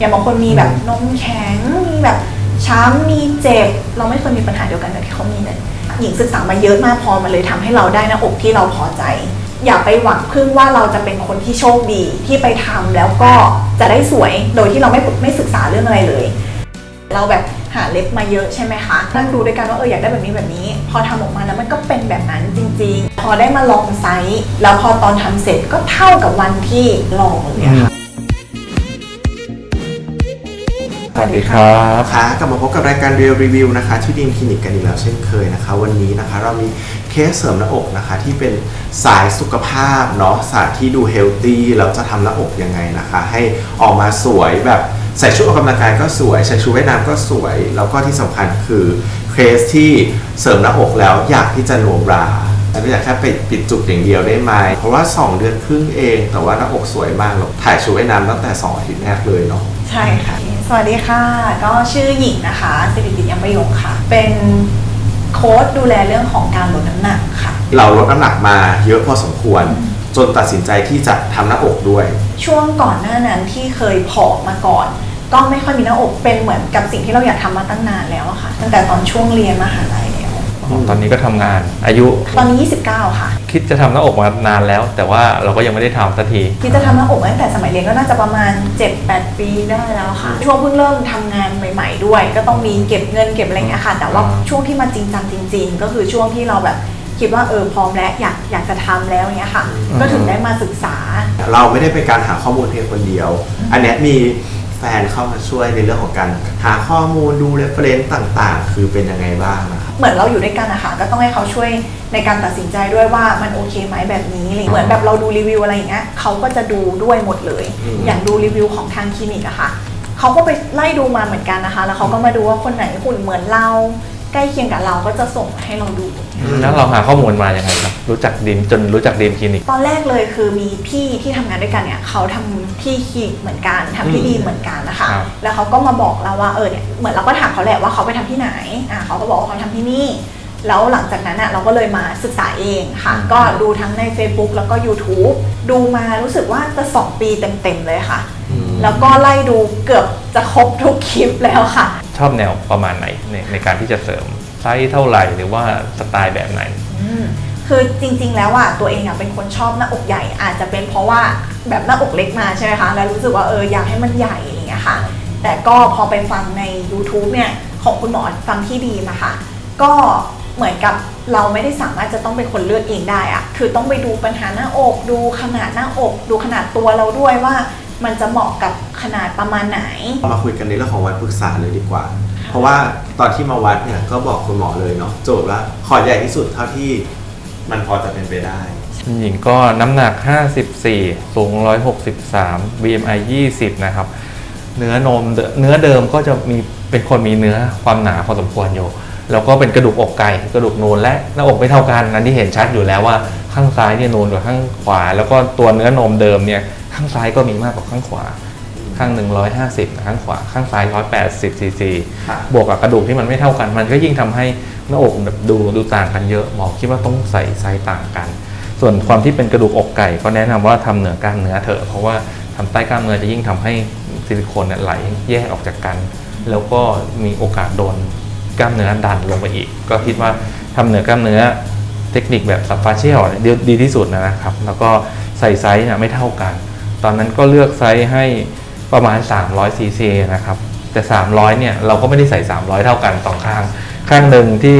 อย่างบางคนมีแบบนมแข็งมีแบบช้ำมีเจ็บ เราไม่เคยมีปัญหาเดียวกันกับที่เขามีเลยหญิงศึกษามาเยอะมากพอมันเลยทำให้เราได้หน้าอกที่เราพอใจ อย่าไปหวังพึ่งว่าเราจะเป็นคนที่โชคดีที่ไปทำแล้วก็จะได้สวยโดยที่เราไม่ไม่ศึกษาเรื่องอะไรเลย เราแบบหาเล็บมาเยอะใช่ไหมคะนั่งดูด้วยกันว่าเอออยากได้แบบนี้แบบนี้ พอทำออกมาแล้วมันก็เป็นแบบนั้นจริง ๆ พอได้มาลองไซส์แล้วพอตอนทำเสร็จก็เท่ากับวันที่ลองเลยค่ะ วัสดีครับค่ะกลับมาพบกับรายการเรียลรีวิวนะคะ ที่ดีมคลินิกกันอีกแล้วเช่นเคยนะคะ วันนี้นะคะเรามีเคสเสริมหน้าอกนะคะ ที่เป็นสายสุขภาพเนาะสายที่ดูเฮลตี้แล้วจะทำหน้าอกยังไงนะคะ ให้ออกมาสวยแบบใส่ชุดออกกำลังกายก็สวย ใส่ชุดว่ายน้ำก็สวย แล้วก็ที่สำคัญคือเคสที่เสริมหน้าอกแล้วอยากที่จะโนบราไม่อยากแค่ไปปิดจุกอย่างเดียวได้ไหม เพราะว่า 2 เดือนครึ่งเอง แต่ว่าหน้าอกสวยมากเราถ่ายชุดว่ายน้ำตั้งแต่2อาทิตย์แรกเลยเนาะ ใช่ค่ะ สวัสดีค่ะ ก็ชื่อหญิงนะคะสิริกิตยังประโยงค่ะ เป็นโค้ดดูแลเรื่องของการลดน้ำหนักค่ะ เราลดน้ำหนักมาเยอะพอสมควร จนตัดสินใจที่จะทำหน้าอกด้วย ช่วงก่อนหน้านั้นที่เคยผอมมาก่อน ก็ไม่ค่อยมีหน้าอกเป็นเหมือนกับสิ่งที่เราอยากทำมาตั้งนานแล้วอะค่ะ ตั้งแต่ตอนช่วงเรียนมหาลัยแล้ว ตอนนี้ก็ทำงานอายุ ตอนนี้ 29 ค่ะ คิดจะทำหน้าอกมานานแล้ว แต่ว่าเราก็ยังไม่ได้ทำสักทีที่จะทำหน้าอกตั้งแต่สมัยเรียนก็น่าจะประมาณ 7-8 ปีได้แล้วค่ะ ช่วงเพิ่งเริ่มทำงานใหม่ ๆ ด้วย ก็ต้องมีเก็บเงินเก็บอะไรเงี้ยค่ะ แต่ว่าอ่าช่วงที่มาจริงจังจริง ๆ ก็คือช่วงที่เราแบบคิดว่าเออพร้อมแล้วอยากอยากจะทำแล้วเงี้ยค่ะ ก็ถึงได้มาศึกษา เราไม่ได้เป็นการหาข้อมูลเพียงคนเดียว อันเนี้ยมี แฟนเข้ามาช่วยในเรื่องของการหาข้อมูลดูเรฟเฟรนซ์ต่างๆ คือเป็นยังไงบ้างนะครับ เหมือนเราอยู่ด้วยกันอะค่ะก็ต้องให้เขาช่วยในการตัดสินใจด้วยว่ามันโอเคไหมแบบนี้อะไรเหมือนแบบเราดูรีวิวอะไรอย่างเงี้ยเขาก็จะดูด้วยหมดเลย อืม อย่างดูรีวิวของทางคลินิกอะค่ะเขาก็ไปไล่ดูมาเหมือนกันนะคะ แล้วเขาก็มาดูว่าคนไหนหุ่นเหมือนเรา ใกล้เคียงกับเราก็จะส่งมาให้เราดู แล้วเราหาข้อมูลมาอย่างไงครับ รู้จักดีมจนรู้จักดีมคลินิก ตอนแรกเลยคือมีพี่ที่ทำงานด้วยกันเนี่ยเขาทำที่คลินิกเหมือนกันทำที่อืมดีเหมือนกันนะคะ ครับแล้วเขาก็มาบอกเราว่าเออเนี่ยเหมือนเราก็ถามเขาแหละว่าเขาไปทำที่ไหนอ่าเขาก็บอกว่าเขาทำที่นี่ แล้วหลังจากนั้นอะเราก็เลยมาศึกษาเองค่ะ อืม ก็ดูทั้งใน Facebook แล้วก็ YouTube ดูมารู้สึกว่าจะ2ปีเต็มๆเลยค่ะ แล้วก็ไล่ดูเกือบจะครบทุกคลิปแล้วค่ะ ชอบแนวประมาณไหนในในการที่จะเสริมไซส์เท่าไหร่หรือว่าสไตล์แบบไหน อืมคือจริง ๆ แล้วอะตัวเองอะเป็นคนชอบหน้าอกใหญ่ อาจจะเป็นเพราะว่าแบบหน้าอกเล็กมาใช่ไหมคะแล้วรู้สึกว่าเอออยากให้มันใหญ่อะไรอย่างเงี้ยค่ะ แต่ก็พอไปฟังใน YouTube เนี่ยของคุณหมอฟังที่ดีมาค่ะ ก็เหมือนกับเราไม่ได้สามารถจะต้องเป็นคนเลือกเองได้อะคือต้องไปดูปัญหาหน้าอก ดูขนาดหน้าอก ดูขนาดตัวเราด้วยว่า มันจะเหมาะกับขนาดประมาณไหน มาคุยกันในเรื่องของวัดปรึกษาเลยดีกว่า เพราะว่าตอนที่มาวัดเนี่ยก็บอกคุณหมอเลยเนาะโจทย์ว่าขอใหญ่ที่สุดเท่าที่มันพอจะเป็นไปได้ หญิงก็น้ำหนัก 54 สูง 163 BMI 20 นะครับ เนื้อนมเดเนื้อเดิมก็จะมีเป็นคนมีเนื้อความหนาพอสมควรอยู่ แล้วก็เป็นกระดูกอกไก่กระดูกนูนและหน้าอกไม่เท่ากันอันที่เห็นชัดอยู่แล้วว่าข้างซ้ายเนี่ยนูนกว่าข้างขวา แล้วก็ตัวเนื้อนมเดิมเนี่ย ข้างซ้ายก็มีมากกว่าข้างขวา ข้างหนึ่งร้อยห้าสิบข้างขวา ข้างซ้ายร้อยแปดสิบซีซีครับบวกกับกระดูกที่มันไม่เท่ากัน มันก็ยิ่งทำให้หน้าอกแบบดูดูต่างกันเยอะหมอคิดว่าต้องใส่ไซส์ต่างกัน ส่วนความที่เป็นกระดูกอกไก่ก็แนะนำว่าทำเหนือกล้ามเนื้อเถอะเพราะว่าทำใต้กล้ามเนื้อจะยิ่งทำให้ซิลิโคนเนี่ยไหลแยกออกจากกัน แล้วก็มีโอกาสโดนกล้ามเนื้อดันลงไปอีก ก็คิดว่าทำเหนือกล้ามเนื้อเทคนิคแบบสับฟาเชียลดีดีที่สุดนะครับ แล้วก็ใส่ไซส์เนี่ยไม่เท่ากัน ตอนนั้นก็เลือกไซส์ให้ประมาณ 300ซีซีนะครับ แต่ 300 เนี่ยเราก็ไม่ได้ใส่ 300 เท่ากันสองข้าง ข้างหนึ่งที่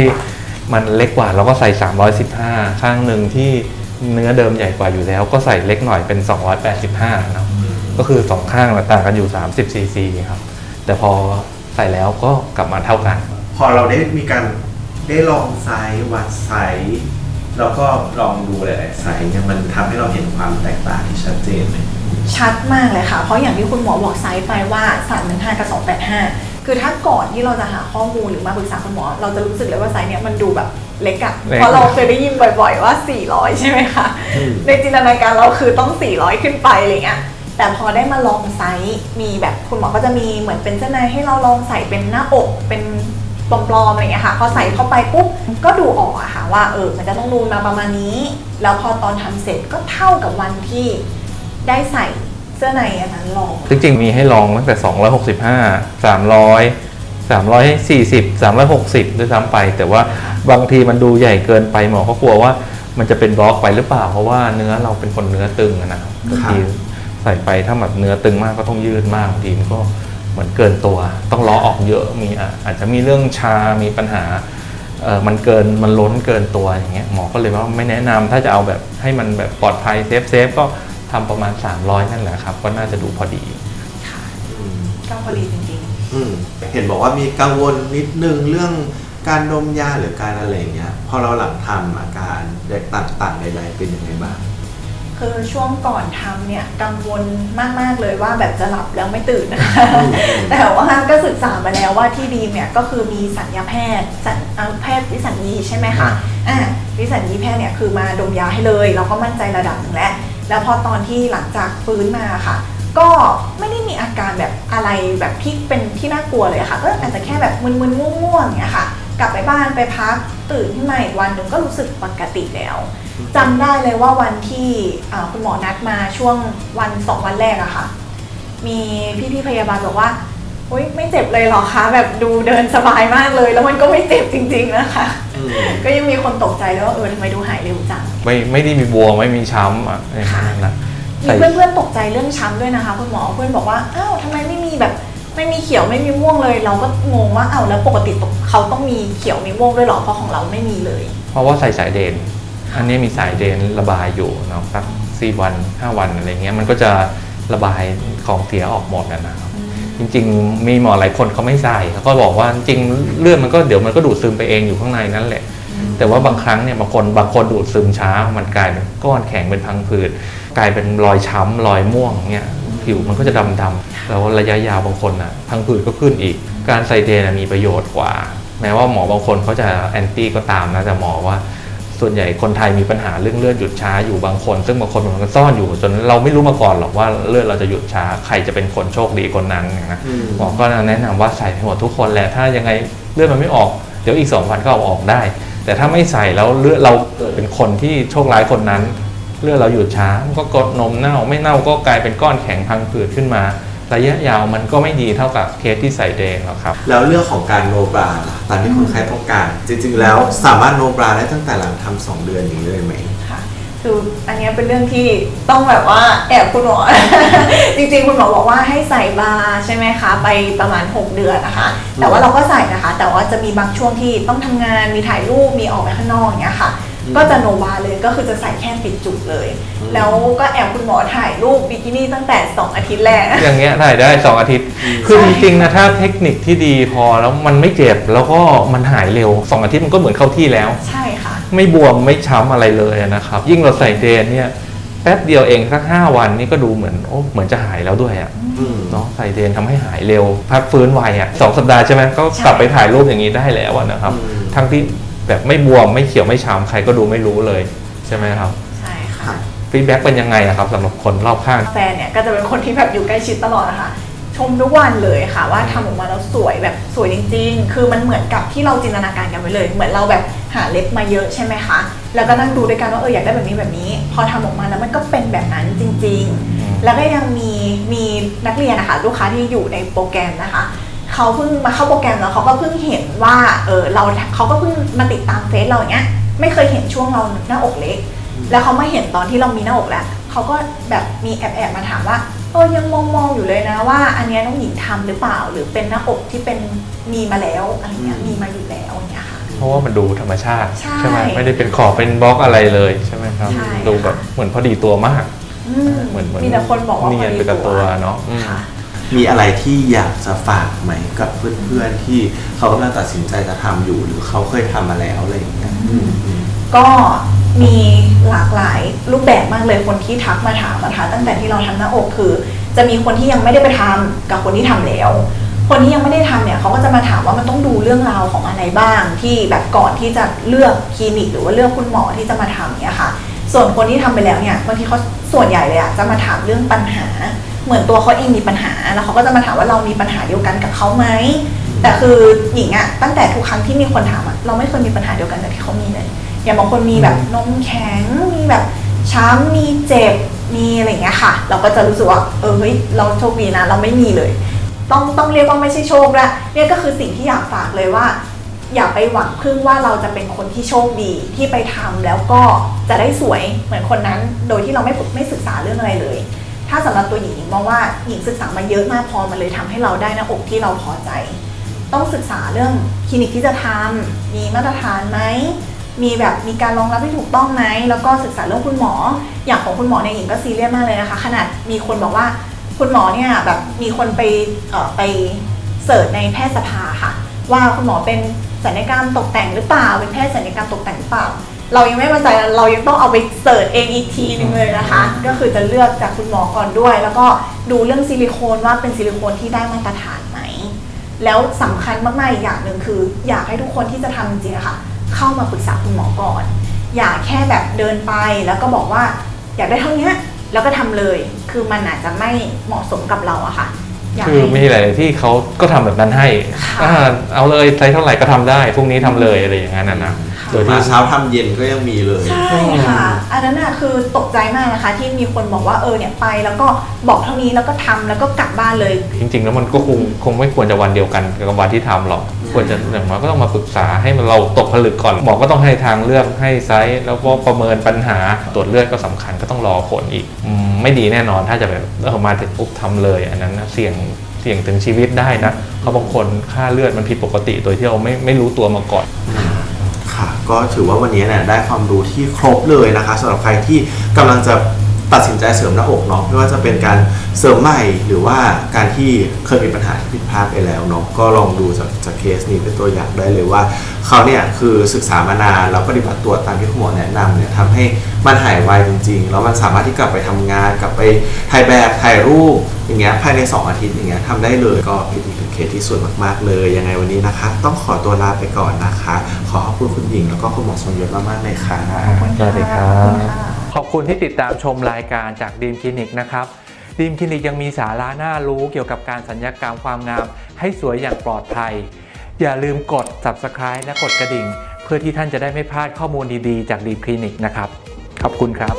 มันเล็กกว่าเราก็ใส่ 315 ข้างหนึ่งที่เนื้อเดิมใหญ่กว่าอยู่แล้ว ก็ใส่เล็กหน่อยเป็น 285นะครับก็คือสองข้างต่างกันอยู่ 30ซีซีครับ แต่พอใส่แล้วก็กลับมาเท่ากัน พอเราได้มีการได้ลองไซส์วัดไซส์แล้วก็ลองดูหลายๆไซส์เนี่ยมันทำให้เราเห็นความแตกต่างที่ชัดเจนไหม ชัดมากเลยค่ะ เพราะอย่างที่คุณหมอบอกไซส์ไปว่า 315 กับ 285 คือถ้าก่อนที่เราจะหาข้อมูลหรือมาปรึกษาคุณหมอ เราจะรู้สึกเลยว่าไซส์เนี้ยมันดูแบบเล็กอะเล็ก เพราะเราเคยได้ยินบ่อย ๆ ว่า 400 ใช่ไหมคะอืมในจินตนาการเราคือต้อง 400 ขึ้นไปอะไรเงี้ย แต่พอได้มาลองไซส์มีแบบคุณหมอก็จะมีเหมือนเป็นเจ้านายให้เราลองใส่เป็นหน้าอกเป็นปลอมๆอะไรเงี้ยค่ะ พอใส่เข้าไปปุ๊บก็ดูออกอะค่ะว่าเออมันจะต้องนูนมาประมาณนี้ แล้วพอตอนทำเสร็จก็เท่ากับวันที่ ได้ใส่เสื้อในอันนั้นลอง จริงๆมีให้ลองตั้งแต่ 265 300 340 360 ด้วยซ้ำไป แต่ว่าบางทีมันดูใหญ่เกินไปหมอก็กลัวว่ามันจะเป็นบล็อกไปหรือเปล่า เพราะว่าเนื้อเราเป็นคนเนื้อตึงอะนะครับบางทีใส่ไปถ้าแบบเนื้อตึงมากก็ต้องยืดมากบางทีมันก็เหมือนเกินตัว ต้องล้อออกเยอะมีอะอาจจะมีเรื่องชา มีปัญหาเออมันเกินมันล้นเกินตัวอย่างเงี้ยหมอก็เลยว่าไม่แนะนำถ้าจะเอาแบบให้มันแบบปลอดภัยเซฟเซฟก็ ทำประมาณ 300 นั่นแหละครับ ก็น่าจะดูพอดีค่ะอืมก็พอดีจริงอืมเห็นบอกว่ามีกังวลนิดนึงเรื่องการดมยาหรือการอะไรอย่างเงี้ยพอเราหลังทำอาการต่างๆใดๆเป็นยังไงบ้าง ๆ คือช่วงก่อนทำเนี่ยกังวลมาก ๆ เลยว่าแบบจะหลับแล้วไม่ตื่นนะคะ อืม แต่ว่าก็ศึกษามาแล้วว่าที่ดีมเนี่ยก็คือมีสัญญาแพทย์สัญอ่าแพทย์วิสัญญีใช่ไหมคะอ่าวิสัญญีแพทย์เนี่ยคือมาดมยาให้เลย เราก็มั่นใจระดับหนึ่งแล้ว แล้วพอตอนที่หลังจากฟื้นมาค่ะ ก็ไม่ได้มีอาการแบบอะไรแบบที่เป็นที่น่ากลัวเลยค่ะ ก็อาจจะแค่แบบมึนๆง่วงๆอย่างเงี้ยค่ะ กลับไปบ้านไปพักตื่นขึ้นมาอีกวันหนึ่งก็รู้สึกปกติแล้วจำได้เลยว่าวันที่คุณหมอนัดมาช่วงวันสองวันแรกอะค่ะ มีพี่ๆพยาบาลบอกว่า โอ๊ยไม่เจ็บเลยเหรอคะแบบดูเดินสบายมากเลย แล้วมันก็ไม่เจ็บจริง ๆนะคะ อืมก็ยังมีคนตกใจเลยว่าเออทำไมดูหายเร็วจังไม่ไม่ได้มีบวมไม่มีช้ำอะอย่างนั้นนะมีใส่เพื่อนๆตกใจเรื่องช้ำด้วยนะคะ คุณหมอเพื่อนบอกว่าอ้าวทำไมไม่มีแบบไม่มีเขียวไม่มีม่วงเลย เราก็งงว่าอ้าวแล้วปกติเขาต้องมีเขียวมีม่วงด้วยเหรอเพราะของเราไม่มีเลย เพราะว่าใส่สายเดน อันนี้มีสายเดนระบายอยู่เนาะสักสี่วันห้าวันอะไรเงี้ยมันก็จะระบายของเสียออกหมดนะนะครับ จริง ๆ มีหมอหลายคนเขาไม่ใส่เขาก็บอกว่าจริงๆเลือดมันก็เดี๋ยวมันก็ดูดซึมไปเองอยู่ข้างในนั่นแหละ แต่ว่าบางครั้งเนี่ยบางคนบางคนดูดซึมช้า มันกลายเป็นก้อนแข็งเป็นพังผืดกลายเป็นรอยช้ำรอยม่วงเนี่ยผิวมันก็จะดำดำๆแล้วระยะยาวบางคนอะพังผืดก็ขึ้นอีก การใส่เดนอะมีประโยชน์กว่า แม้ว่าหมอบางคนเขาจะแอนตี้ก็ตามนะแต่หมอว่า ส่วนใหญ่คนไทยมีปัญหาเรื่องเลือดหยุดช้าอยู่บางคน ซึ่งบางคนมันก็ซ่อนอยู่จนเราไม่รู้มาก่อนหรอกว่าเลือดเราจะหยุดช้าใครจะเป็นคนโชคดีคนนั้นนะอืมหมอก็แนะนำว่าใส่ให้หมดทุกคนแหละถ้ายังไงเลือดมันไม่ออกเดี๋ยวอีกสองวันก็เอาออกได้ แต่ถ้าไม่ใส่แล้วเลือดเราเกิดเป็นคนที่โชคร้ายคนนั้น เลือดเราหยุดช้ามันก็กดนมเน่าไม่เน่าก็กลายเป็นก้อนแข็งพังผืดขึ้นมา ระยะยาวมันก็ไม่ดีเท่ากับเคสที่ใส่เดงหรอกครับ แล้วเรื่องของการโนบราล่ะตามที่คนไข้ต้องการ จริงๆ แล้วสามารถโนบราได้ตั้งแต่หลังทำสองเดือนอย่างนี้เลยไหมค่ะคืออันเนี้ยเป็นเรื่องที่ต้องแบบว่าแอบคุณหมอ จริงๆคุณหมอบอกว่าให้ใส่บาร์ใช่ไหมคะ ไปประมาณ 6 เดือนนะคะ แต่ว่าเราก็ใส่นะคะ แต่ว่าจะมีบางช่วงที่ต้องทำงานมีถ่ายรูปมีออกไปข้างนอกอย่างเงี้ยค่ะอืม ก็จะโนบาร์เลยก็คือจะใส่แค่ปิดจุกเลยอืมแล้วก็แอบคุณหมอถ่ายรูปบิกินี่ตั้งแต่ 2 อาทิตย์แรก อย่างเงี้ยถ่ายได้ 2 อาทิตย์ คือจริงๆนะถ้าเทคนิคที่ดีพอแล้วมันไม่เจ็บแล้วก็มันหายเร็ว 2 อาทิตย์มันก็เหมือนเข้าที่แล้ว ใช่ค่ะ ไม่บวมไม่ช้ำอะไรเลยนะครับ ยิ่งเราใส่เดนเนี่ยแป๊บเดียวเองสักห้าวันนี่ก็ดูเหมือนโอ้เหมือนจะหายแล้วด้วยอะอืมเนาะใส่เดนทำให้หายเร็ว พักฟื้นไวอะสองสัปดาห์ใช่ไหมก็กลับไปถ่ายรูปอย่างนี้ได้แล้วอะนะครับอืมทั้งที่ แบบไม่บวมไม่เขียวไม่ช้ำใครก็ดูไม่รู้เลยใช่ไหมครับใช่ค่ะค่ะฟีดแบ็กเป็นยังไงอะครับสำหรับคนรอบข้างแฟนเนี่ยก็จะเป็นคนที่แบบอยู่ใกล้ชิดตลอดนะคะ ชมทุกวันเลยค่ะ ว่าทำออกมาแล้วสวยแบบสวยจริง ๆ คือมันเหมือนกับที่เราจินตนาการกันไว้เลย เหมือนเราแบบหาเล็บมาเยอะใช่ไหมคะ แล้วก็นั่งดูด้วยกันว่าเอออยากได้แบบนี้แบบนี้ พอทำออกมาแล้วมันก็เป็นแบบนั้นจริงมๆแล้วก็ยังมีมีนักเรียนนะคะลูกค้าที่อยู่ในโปรแกรมนะคะ เขาเพิ่งมาเข้าโปรแกรมแล้วเขาก็เพิ่งเห็นว่าเออเราเขาก็เพิ่งมาติดตามเฟซเราอย่างเงี้ยไม่เคยเห็นช่วงเราหน้าอกเล็ก แล้วเขามาเห็นตอนที่เรามีหน้าอกแล้วเขาก็แบบมีแอบแอบๆมาถามว่าเออยังมองมองๆอยู่เลยนะว่า อันเนี้ยน้องหญิงทำหรือเปล่า หรือเป็นหน้าอกที่เป็นมีมาแล้วอะไรเงี้ยอืมมีมาอยู่แล้วอย่างเงี้ยค่ะเพราะว่ามันดูธรรมชาติใช่ไหมไม่ได้เป็นขอบเป็นบล็อกอะไรเลยใช่ไหมครับใช่ดูแบบเหมือนพอดีตัวมากอืมเหมือนเหมือนมีแต่คนบอกว่าเนียนไปกับตัวเนาะอื มีอะไรที่อยากจะฝากไหมกับเพื่อนๆที่เขากำลังตัดสินใจจะทำอยู่หรือเขาเคยทำมาแล้วอะไรอย่างเงี้ยอืมอืม ก็มีหลากหลายรูปแบบมากเลยคนที่ทักมาถามนะคะตั้งแต่ที่เราทำหน้าอกคือ จะมีคนที่ยังไม่ได้ไปทำกับคนที่ทำแล้ว คนที่ยังไม่ได้ทำเนี่ยเขาก็จะมาถามว่ามันต้องดูเรื่องราวของอะไรบ้าง ที่แบบก่อนที่จะเลือกคลินิก หรือว่าเลือกคุณหมอที่จะมาทำเนี่ยค่ะ ส่วนคนที่ทำไปแล้วเนี่ยบางทีเขาส่วนใหญ่เลยอะจะมาถามเรื่องปัญหา เหมือนตัวเขาเองมีปัญหาแล้วเขาก็จะมาถามว่าเรามีปัญหาเดียวกันกับเขาไหมแต่คือหญิงอะตั้งแต่ทุกครั้งที่มีคนถามอะเราไม่เคยมีปัญหาเดียวกันกับที่เขามีเลยอย่างบางคนมีแบบนมแข็งมีแบบช้ำมีเจ็บมีอะไรอย่างเงี้ยค่ะ เราก็จะรู้สึกว่าเออเฮ้ยเราโชคดีนะ เราไม่มีเลย ต้องต้องเรียกว่าไม่ใช่โชคละเนี่ยก็คือสิ่งที่อยากฝากเลยว่า อย่าไปหวังพึ่งว่าเราจะเป็นคนที่โชคดีที่ไปทำแล้วก็จะได้สวยเหมือนคนนั้น โดยที่เราไม่ฝึกไม่ศึกษาเรื่องอะไรเลย ถ้าสำหรับตัวหญิงหญิงมองว่าหญิงศึกษามาเยอะมากพอมันเลยทำให้เราได้หน้าอกที่เราพอใจ ต้องศึกษาเรื่องคลินิกที่จะทำมีมาตรฐานไหมมีแบบมีการรองรับที่ถูกต้องไหมแล้วก็ศึกษาเรื่องคุณหมอ อย่างของคุณหมอเนี่ยหญิงก็ซีเรียสมากเลยนะคะ ขนาดมีคนบอกว่าคุณหมอเนี่ยแบบมีคนไปเอ่อไปเสิร์ชในแพทยสภาค่ะ ว่าคุณหมอเป็นศัลยกรรมตกแต่งหรือเปล่าเป็นแพทย์ศัลยกรรมตกแต่งหรือเปล่า เรายังไม่มั่นใจเรายังต้องเอาไปเสิร์ชเองอีกทีนึงเลยนะคะ ก็คือจะเลือกจากคุณหมอก่อนด้วย แล้วก็ดูเรื่องซิลิโคนว่าเป็นซิลิโคนที่ได้มาตรฐานไหม แล้วสำคัญมากๆอีกอย่างหนึ่งคือ อยากให้ทุกคนที่จะทำจริงๆอะค่ะ เข้ามาปรึกษาคุณหมอก่อน อย่าแค่แบบเดินไปแล้วก็บอกว่าอยากได้เท่านี้แล้วก็ทำเลย คือมันอาจจะไม่เหมาะสมกับเราอะค่ะอยากคือให้มีหลายๆที่เขาก็ทำแบบนั้นให้ค่ะอ่าเอาเลยไซส์เท่าไหร่ก็ทำได้พรุ่งนี้ทำเลยอะไรอย่างนั้นนะนะค่ะ โดยมาที่ เช้าทำเย็นก็ยังมีเลย ใช่ค่ะ อันนั้นน่ะคือตกใจมากนะคะ ที่มีคนบอกว่าเออเนี่ยไปแล้วก็บอกเท่านี้แล้วก็ทำแล้วก็กลับบ้านเลย จริงๆ แล้วมันก็คงคงไม่ควรจะวันเดียวกันกับวันที่ทำหรอก ควรจะอย่างน้อยก็ต้องมาปรึกษาให้มันเราตกผลึกก่อนหมอก็ต้องให้ทางเลือกให้ไซส์แล้วก็ประเมินปัญหาตรวจเลือดก็สำคัญก็ต้องรอผลอีกอืมไม่ดีแน่นอนถ้าจะแบบเออมาถึงปุ๊บทำเลย อันนั้นนะเสี่ยงเสี่ยงถึงชีวิตได้นะเพราะบางคนค่าเลือดมันผิดปกติโดยที่เราไม่ไม่รู้ตัวมาก่อน ค่ะ ก็ถือว่าวันนี้เนี่ยได้ความรู้ที่ครบเลยนะคะสำหรับใครที่กำลังจะตัดสินใจเสริมหน้าอกเนาะไม่ว่าจะเป็นการเสริมใหม่หรือว่าการที่เคยมีปัญหาที่ผิดพลาดไปแล้วเนาะก็ลองดูจากจากเคสนี้เป็นตัวอย่างได้เลยว่าเขาเนี่ยคือศึกษามานานแล้วปฏิบัติตัวตามที่คุณหมอแนะนำเนี่ยทำให้มันหายไวจริง ๆ แล้วมันสามารถที่กลับไปทำงานกลับไปถ่ายแบบถ่ายรูป อย่างเงี้ยภายใน 2 อาทิตย์อย่างเงี้ยทำได้เลยก็เป็นอีกหนึ่งเคสที่สวยมากๆเลย ยังไงวันนี้นะคะ ต้องขอตัวลาไปก่อนนะคะ ขอขอบคุณคุณหญิงแล้วก็คุณหมอทรงยศมากๆเลยค่ะขอบคุณสวัสดีครัขบอบคุณค่ะ ขอบคุณที่ติดตามชมรายการจากดีมคลินิกนะครับดีมคลินิกยังมีสาระน่ารู้เกี่ยวกับการสัญญกรรมความงาม ให้สวยอย่างปลอดภัย อย่าลืมกด subscribe และกดกระดิ่ง เพื่อที่ท่านจะได้ไม่พลาดข้อมูลดีๆ จากดีมคลินิกนะครับ ขอบคุณครับ